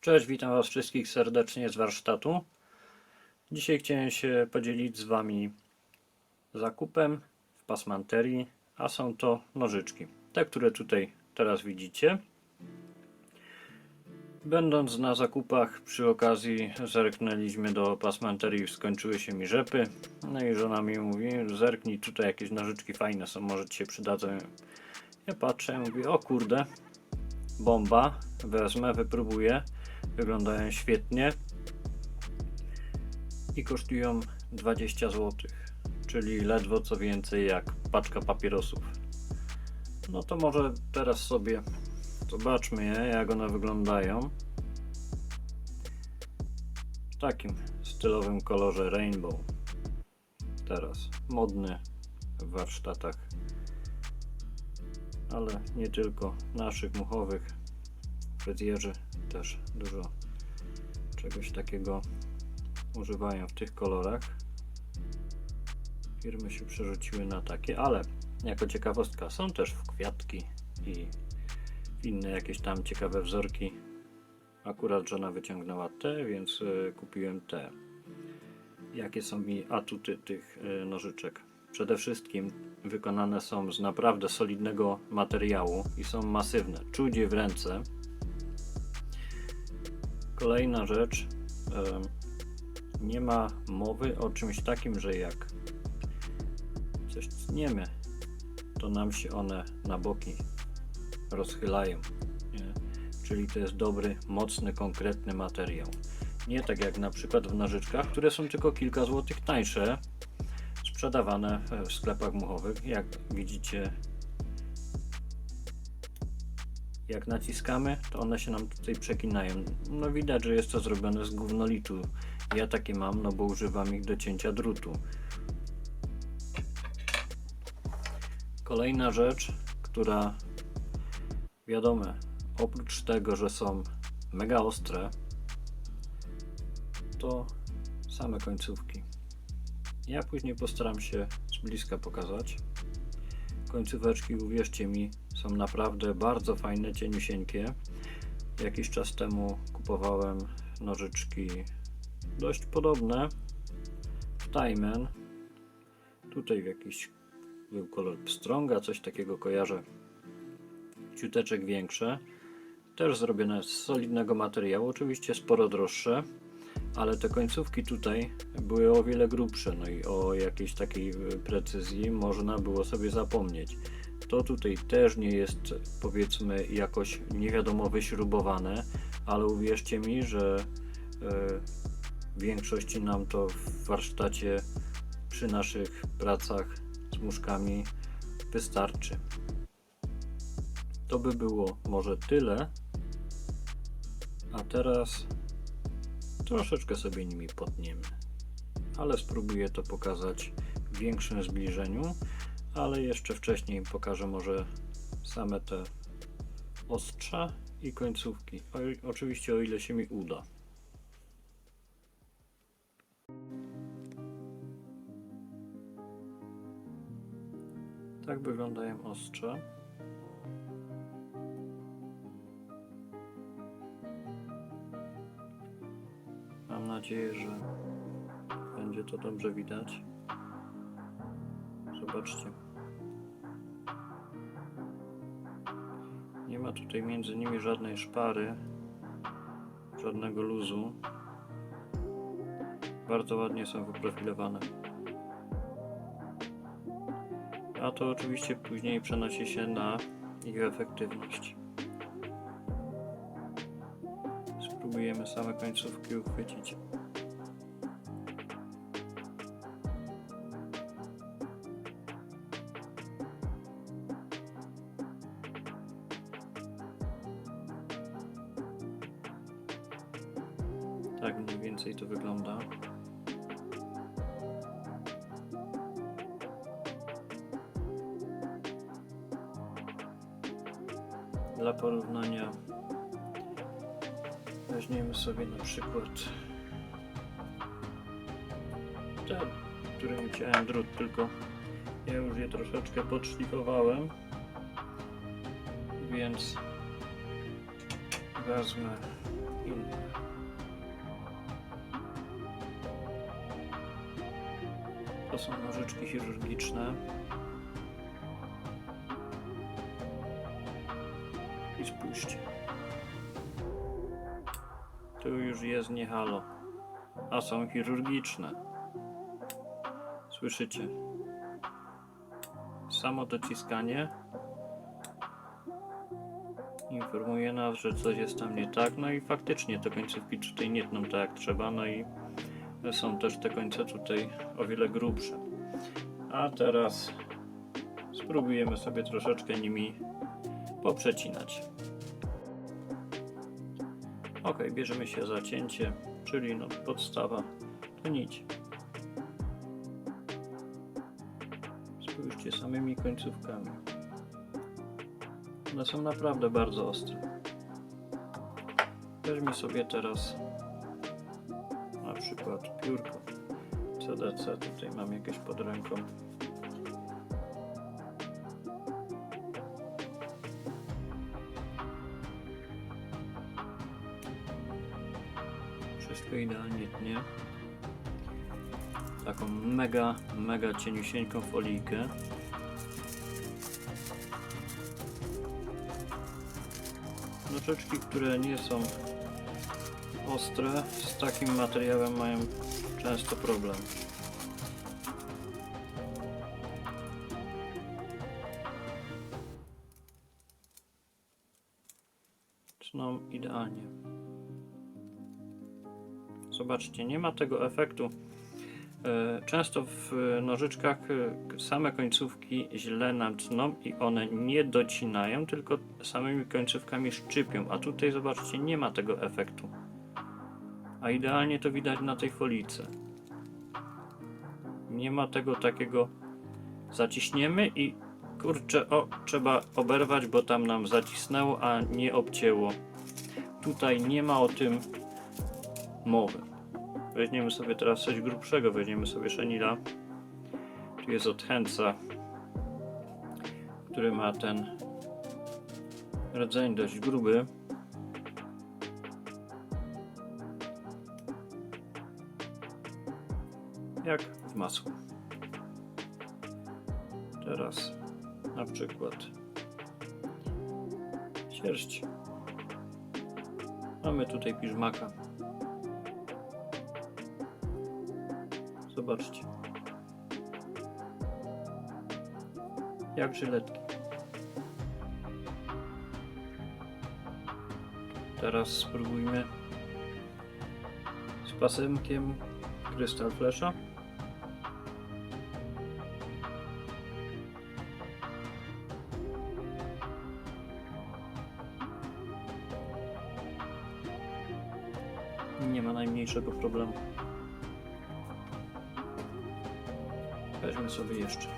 Cześć, witam Was wszystkich serdecznie z warsztatu. Dzisiaj chciałem się podzielić z Wami zakupem w pasmanterii, a są to nożyczki. Te, które tutaj teraz widzicie. Będąc na zakupach przy okazji zerknęliśmy do pasmanterii, skończyły się mi rzepy. No i żona mi mówi, zerknij tutaj jakieś nożyczki fajne są, może Ci się przydadzą. Ja patrzę, mówię, o kurde, bomba, wezmę, wypróbuję. Wyglądają świetnie i kosztują 20 zł, czyli ledwo co więcej jak paczka papierosów. No to może teraz sobie zobaczmy je, jak one wyglądają. W takim stylowym kolorze rainbow. Teraz modny w warsztatach, ale nie tylko naszych muchowych fryzjerzy też dużo czegoś takiego używają w tych kolorach. Firmy się przerzuciły na takie, ale jako ciekawostka są też w kwiatki i inne jakieś tam ciekawe wzorki. Akurat żona wyciągnęła te, więc y, kupiłem te. Jakie są mi atuty tych y, nożyczek? Przede wszystkim wykonane są z naprawdę solidnego materiału i są masywne. Czuć je w ręce. Kolejna rzecz. Nie ma mowy o czymś takim, że jak coś tniemy, to nam się one na boki rozchylają. Nie? Czyli to jest dobry, mocny, konkretny materiał. Nie tak jak na przykład w nożyczkach, które są tylko kilka złotych tańsze, sprzedawane w sklepach muchowych. Jak widzicie, jak naciskamy, to one się nam tutaj przekinają. No widać, że jest to zrobione z gównolitu. Ja takie mam, no bo używam ich do cięcia drutu. Kolejna rzecz, która wiadomo, oprócz tego, że są mega ostre, to same końcówki. Ja później postaram się z bliska pokazać. Końcóweczki, uwierzcie mi, są naprawdę bardzo fajne, cieniusieńkie. Jakiś czas temu kupowałem nożyczki dość podobne w Taimen. Tutaj w jakiś był kolor pstrąga, coś takiego kojarzę. Ciuteczek większe. Też zrobione z solidnego materiału, oczywiście sporo droższe, ale te końcówki tutaj były o wiele grubsze, no i o jakiejś takiej y, precyzji można było sobie zapomnieć. To tutaj też nie jest powiedzmy jakoś nie wiadomo wyśrubowane, ale uwierzcie mi, że e, w większości nam to w warsztacie przy naszych pracach z muszkami wystarczy. To by było może tyle. A teraz troszeczkę sobie nimi potniemy. Ale spróbuję to pokazać w większym zbliżeniu, ale jeszcze wcześniej pokażę może same te ostrza i końcówki. O, oczywiście o ile się mi uda. Tak wyglądają ostrze. Mam nadzieję, że będzie to dobrze widać. Zobaczcie. Nie ma tutaj między nimi żadnej szpary, żadnego luzu. Bardzo ładnie są wyprofilowane. A to oczywiście później przenosi się na ich efektywność. Spróbujemy same końcówki uchwycić. Tak mniej więcej to wygląda. Dla porównania weźmiemy sobie na przykład te, którymi ciąłem drut, tylko ja już je troszeczkę podszlifowałem, więc wezmę inne. To są nożyczki chirurgiczne. I spójrzcie. Tu już jest nie halo, a są chirurgiczne. Słyszycie? Samo dociskanie informuje nas, że coś jest tam nie tak, no i faktycznie te końcówki tutaj nie tną tak jak trzeba, no i są też te końce tutaj o wiele grubsze. A teraz spróbujemy sobie troszeczkę nimi poprzecinać. Ok, bierzemy się za cięcie, czyli no podstawa to nić. Spójrzcie samymi końcówkami. One są naprawdę bardzo ostre. Weźmy sobie teraz na przykład piórko CDC. Tutaj mam jakieś pod ręką. Idealnie tnie. Taką mega, mega cieniusieńką folijkę. Nożyczki, które nie są ostre, z takim materiałem mają często problem. Zobaczcie, nie ma tego efektu. E, Często w nożyczkach e, same końcówki źle nam tną i one nie docinają, tylko samymi końcówkami szczypią. A tutaj zobaczcie, nie ma tego efektu. A idealnie to widać na tej folice. Nie ma tego takiego zaciśniemy i kurczę, o, trzeba oberwać, bo tam nam zacisnęło, a nie obcięło. Tutaj nie ma o tym mowy. Weźmiemy sobie teraz coś grubszego, weźmiemy sobie szenila. Tu jest od Hensa, który ma ten rdzeń dość gruby. Jak w masło. Teraz na przykład sierść. Mamy tutaj piżmaka. Zobaczcie. Jak żyletki. Teraz spróbujmy z pasemkiem Crystal Flasha. Nie ma najmniejszego problemu. Weźmy sobie jeszcze.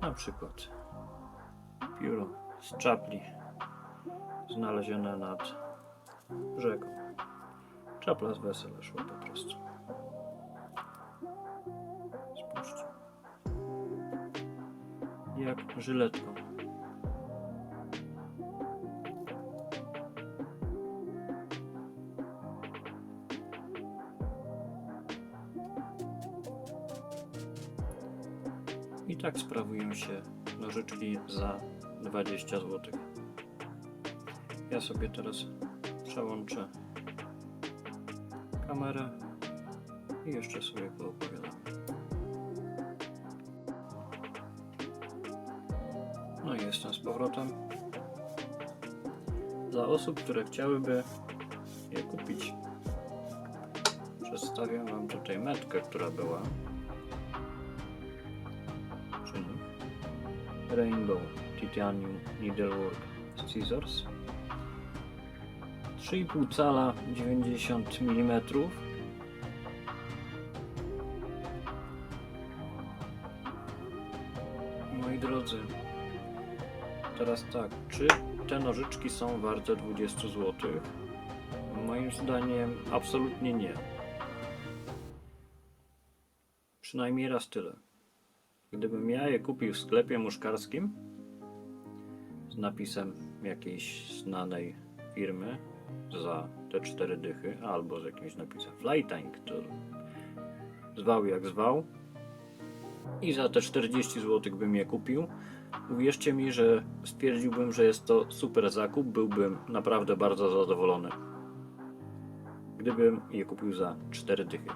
Na przykład pióro z czapli znalezione nad rzeką. Czapla z wesela szła po prostu. Spójrzcie. Jak żyletką. I tak sprawują się nożyczki za 20 zł. Ja sobie teraz przełączę kamerę i jeszcze sobie poopowiadam. No i jestem z powrotem. Dla osób, które chciałyby je kupić, przedstawiam Wam tutaj metkę, która była Rainbow Titanium Needlework Scissors 3,5 cala 90 mm Moi drodzy teraz tak, czy te nożyczki są warte 20 zł? Moim zdaniem absolutnie nie. Przynajmniej raz tyle. Gdybym ja je kupił w sklepie muszkarskim z napisem jakiejś znanej firmy za te cztery dychy, albo z jakimś napisem Flytank, to zwał jak zwał i za te 40 zł bym je kupił, uwierzcie mi, że stwierdziłbym, że jest to super zakup, byłbym naprawdę bardzo zadowolony. Gdybym je kupił za 4 dychy,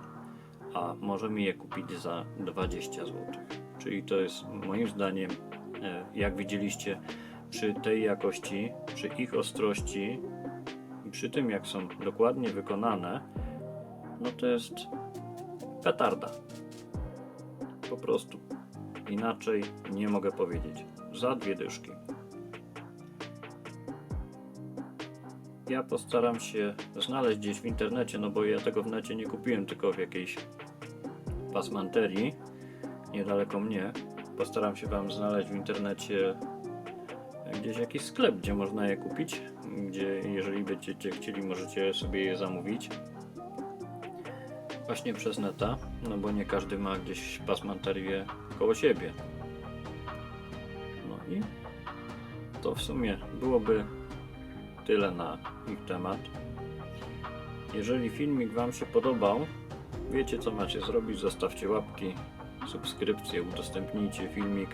a możemy je kupić za 20 zł. Czyli to jest moim zdaniem, e, jak widzieliście, przy tej jakości, przy ich ostrości i przy tym, jak są dokładnie wykonane, no to jest petarda. Po prostu. Inaczej nie mogę powiedzieć. Za dwie dyszki. Ja postaram się znaleźć gdzieś w internecie, no bo ja tego w necie nie kupiłem, tylko w jakiejś pasmanterii niedaleko mnie. Postaram się Wam znaleźć w internecie gdzieś jakiś sklep, gdzie można je kupić, gdzie jeżeli będziecie chcieli, możecie sobie je zamówić. Właśnie przez neta, no bo nie każdy ma gdzieś pasmanterię koło siebie. No i to w sumie byłoby tyle na ich temat. Jeżeli filmik Wam się podobał, wiecie co macie zrobić, zostawcie łapki, subskrypcję, udostępnijcie filmik.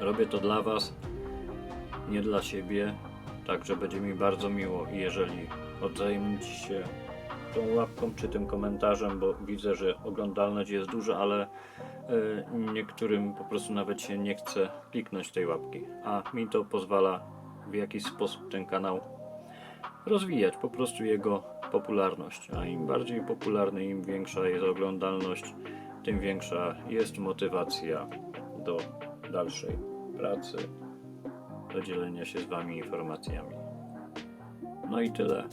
Robię to dla Was, nie dla siebie, także będzie mi bardzo miło, jeżeli odzajmiecie się tą łapką czy tym komentarzem, bo widzę, że oglądalność jest duża, ale e, niektórym po prostu nawet się nie chce kliknąć tej łapki, a mi to pozwala w jakiś sposób ten kanał rozwijać, po prostu jego popularność, a im bardziej popularny, im większa jest oglądalność, tym większa jest motywacja do dalszej pracy, do dzielenia się z Wami informacjami. No i tyle.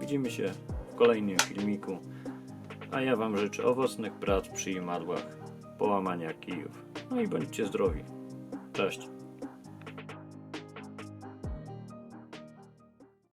Widzimy się w kolejnym filmiku, a ja Wam życzę owocnych prac przy imadłach, połamania kijów. No i bądźcie zdrowi. Cześć.